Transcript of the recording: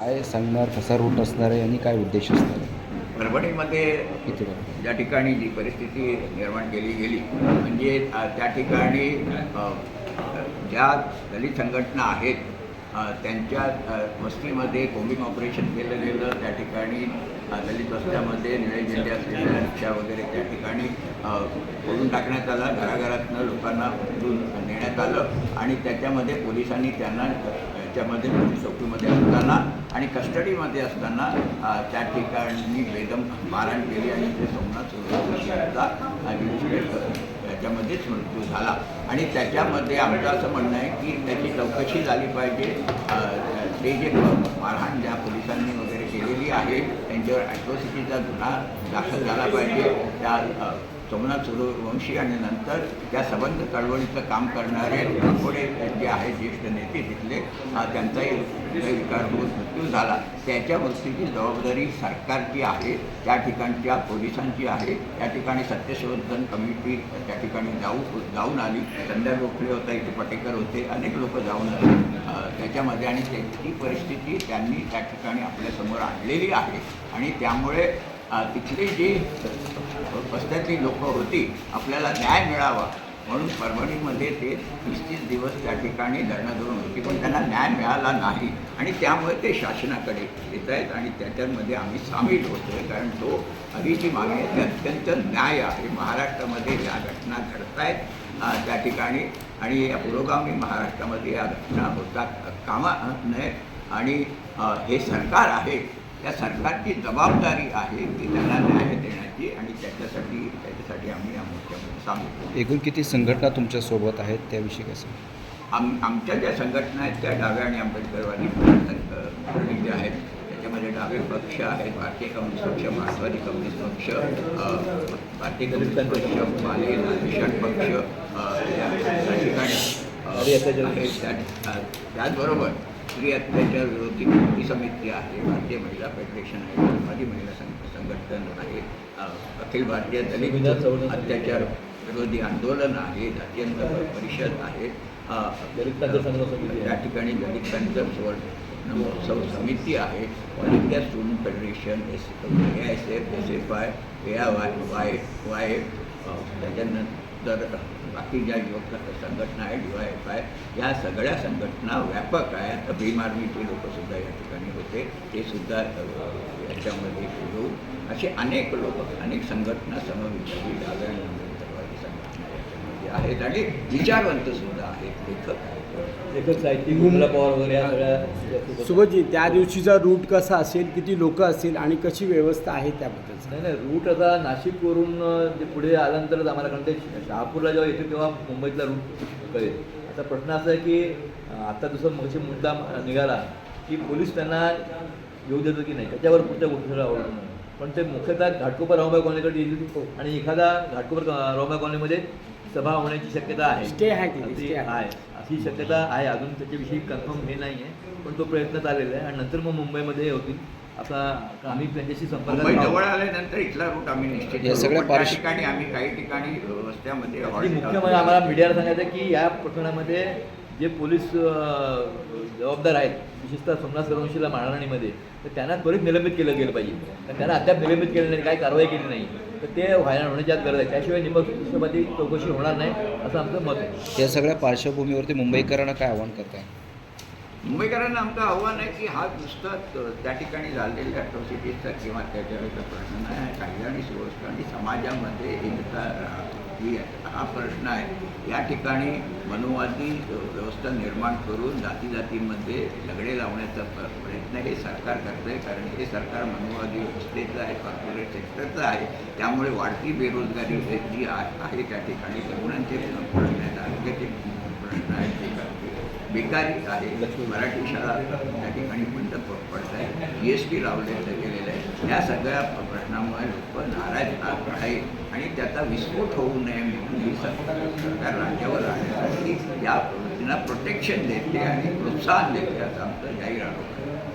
काय सांगणार? कसा रूट असणार आहे आणि काय उद्देश असणार आहे? परभणीमध्ये किती बरोबर ज्या ठिकाणी जी परिस्थिती निर्माण केली गेली म्हणजे अ, त्या ठिकाणी अ, ज्या दलित संघटना आहेत त्यांच्या वस्तीमध्ये कोम्बिंग ऑपरेशन केलं गेलं. त्या ठिकाणी दलित वस्त्यामध्ये निळे झेंडे असलेल्या रिक्षा वगैरे त्या ठिकाणी अ, टाकण्यात आला. घराघरातनं लोकांना उचलून नेण्यात आलं आणि त्याच्यामध्ये पोलिसांनी त्यांना याच्यामध्ये चौकीमध्ये असताना आणि कस्टडीमध्ये असताना त्या ठिकाणी बेदम मारहाण केली आणि ते सोमनाथ सुरू यांचा त्याच्यामध्येच मृत्यू झाला. आणि त्याच्यामध्ये आमचं असं म्हणणं आहे की त्याची चौकशी झाली पाहिजे. ते जे मारहाण ज्या पोलिसांनी वगैरे केलेली आहे त्यांच्यावर ॲट्रॉसिटीचा गुन्हा दाखल झाला पाहिजे. त्या अ, सोमनाथ सूर्यवंशी आणि नंतर त्या संबंध चळवळीचं काम करणारे थोडे जे आहेत ज्येष्ठ नेते तिथले हा त्यांचाही हृदयविकार होऊन मृत्यू झाला. त्याच्या मृत्यूची जबाबदारी सरकारची आहे त्या ठिकाणच्या पोलिसांची आहे. त्या ठिकाणी सत्यशोधन कमिटी त्या ठिकाणी जाऊ जाऊन आली. संध्या गोखले होता इथे पटेकर होते अनेक लोक जाऊन आले. त्याच्यामध्ये आणि त्याची परिस्थिती त्यांनी त्या ठिकाणी आपल्यासमोर आणलेली आहे. आणि त्यामुळे तिथली जी वस्त्यातली लोक होती आपल्याला न्याय मिळावा म्हणून परभणीमध्ये ते तीस तीस दिवस त्या ठिकाणी धरणं धरून होती पण त्यांना न्याय मिळाला नाही. आणि त्यामुळे ते शासनाकडे येत आहेत आणि त्याच्यामध्ये आम्ही सामील होतो आहे कारण तो आधीची मागणी आहे अत्यंत न्याय आहे. महाराष्ट्रामध्ये ज्या घटना घडत आहेत त्या ठिकाणी. आणि या पुरोगामी महाराष्ट्रामध्ये या घटना होतात कामा नये. आणि हे सरकार आहे या सरकारची जबाबदारी आहे की त्यांना न्याय देण्याची आणि त्याच्यासाठी त्याच्यासाठी आम्ही या मोर्चामध्ये सामील एकूण किती संघटना तुमच्यासोबत आहेत त्याविषयी कसं आम आमच्या ज्या संघटना आहेत त्या डाव्या आणि आंबेडकरवादी संघ- ज्या आहेत. त्याच्यामध्ये डावे पक्ष आहेत भारतीय कम्युनिस्ट पक्ष मार्क्सवादी कम्युनिस्ट पक्ष भारतीय कम्युनिस्ट पक्ष माले निशाण पक्ष या ठिकाणी त्याचबरोबर स्त्री अत्याचार विरोधी कृती समिती आहे. भारतीय महिला फेडरेशन आहे. धर्मादी महिला संघ संघटन आहे. अखिल भारतीय दलित अत्याचार विरोधी आंदोलन आहे जातीय परिषद आहे. त्या ठिकाणी दलित पंचायत सुवर्ण महोत्सव समिती आहे. India student federation S A S F S F I A I Y Y Y अ, तर बाकी ज्या युवक संघटना आहे डी वाय एफ आय या सगळ्या संघटना व्यापक आहे भीम आर्मीचे लोकसुद्धा या ठिकाणी होते. ते सुद्धा याच्यामध्ये येऊन असे अनेक लोक अनेक संघटना समविचारी डाव्या संघटना याच्यामध्ये आहेत आणि विचारवंतसुद्धा आहेत लेखक. साहित्यिक पवार वगैरे या सगळ्या सुबोधजी त्या दिवशीचा रूट कसा असेल किती लोक असतील आणि कशी व्यवस्था आहे त्याबद्दल? नाही नाही रूट आता नाशिकवरून जे पुढे आल्यानंतरच आम्हाला कारण ते शहापूरला जेव्हा येतो तेव्हा मुंबईतला रूट कळेल. आता प्रश्न असा आहे की आता जसं मगाशी मुद्दा निघाला की पोलीस त्यांना येऊ देतो की नाही त्याच्यावर पुढच्या गोष्टीला आहे. पण ते मुख्यतः घाटकोपर रावबाई कॉलनीकडे येईल आणि एखादा घाटकोपर रावबाई कॉलनीमध्ये सभा होण्याची शक्यता आहे. Stay आहे अशी शक्यता आहे. अजून त्याच्याविषयी कन्फर्म हे नाही आहे पण तो प्रयत्न चाललेला आहे. आणि नंतर मग मुंबईमध्ये हे होतील. आता आम्ही त्यांच्याशी राहू. जवळ आल्यानंतर इथला रूट आम्ही निश्चित या. सगळ्या ठिकाणी आम्ही काही ठिकाणी रस्त्यामध्ये मुख्य. म्हणजे आम्हाला मीडियाला सांगायचं की या प्रकरणामध्ये जे पोलीस जबाबदार आहेत विशेषतः सोमनाथ सरवंशीला मारहाणीमध्ये तर त्यांना त्वरित निलंबित केलं गेलं पाहिजे. कारण त्यांना अद्याप निलंबित केलं नाही. काही कारवाई केली नाही. तर ते व्हायला होण्याची आज गरज आहे. त्याशिवाय निपक्षपाती चौकशी होणार नाही असं आमचं मत आहे. या सगळ्या पार्श्वभूमीवरती मुंबईकरांना काय आव्हान करताय? मुंबईकरांना आमचं आव्हान आहे की हा नुसता त्या ठिकाणी झालेल्या अट्रॉसिटीजचा किंवा त्याच्यावरचा प्रश्न नाही आहे कायदा आणि सुव्यवस्था आणि समाजामध्ये एकता ही हा प्रश्न आहे. या ठिकाणी मनुवादी व्यवस्था निर्माण करून जाती जातीमध्ये लगडे लावण्याचा प्रयत्न हे सरकार करतं आहे कारण हे सरकार मनुवादी व्यवस्थेचं आहे कॉर्पोरेट सेक्टरचं आहे. त्यामुळे वाढती बेरोजगारी जी आहे आहे त्या ठिकाणी. तरुणांचे प्रश्न आहेत आरोग्याचे प्रश्न आहेत ते करते बेकारी आहे. मराठी शाळा त्या ठिकाणी बंद पडत आहे जी एस टी लावण्याचं गेलेलं आहे. या सगळ्या प्रश्नामुळे लोक नाराज आ- आहेत. आणि त्याचा विस्फोट होऊ नये म्हणून ही सरकार राज्यावर राहण्यासाठी या प्रवृत्तींना प्रोटेक्शन देते आणि प्रोत्साहन देते असं आमचं जाहीर आरोप आहे.